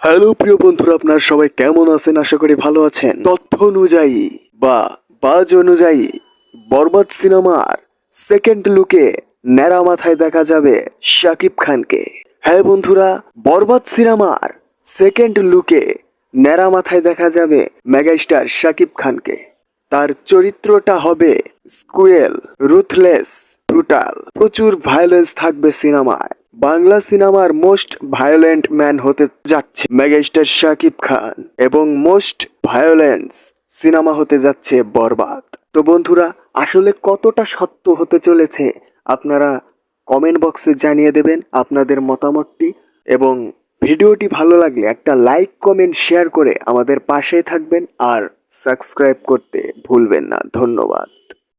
Hello প্রিয় বন্ধুরা, আপনার সবাই কেমন আছেন? আশা করি ভালো আছেন। তথ্য অনুযায়ী বা বাজ অনুযায়ী বরবাদ সিনেমার সেকেন্ড লুকে ন্যাড়া মাথায় দেখা যাবে শাকিব খানকে। হ্যাঁ বন্ধুরা, বরবাদ সিনেমার সেকেন্ড লুকে ন্যাড়া মাথায় দেখা যাবে মেগাস্টার শাকিব খানকে। তার চরিত্রটা হবে স্কুয়েল রুথলেস ব্রুটাল প্রচুর ভায়োলেন্স থাকবে সিনেমায়। বাংলা সিনেমার মোস্ট ভায়োলেন্ট ম্যান হতে যাচ্ছে মেগাস্টার শাকিব খান এবং মোস্ট ভায়োলেন্স সিনেমা হতে যাচ্ছে বরবাদ। তো বন্ধুরা, আসলে কতটা সত্য হতে চলেছে আপনারা কমেন্ট বক্সে জানিয়ে দেবেন আপনাদের মতামতটি এবং ভিডিওটি ভালো লাগলে একটা লাইক, কমেন্ট, শেয়ার করে আমাদের পাশেই থাকবেন আর সাবস্ক্রাইব করতে ভুলবেন না। ধন্যবাদ।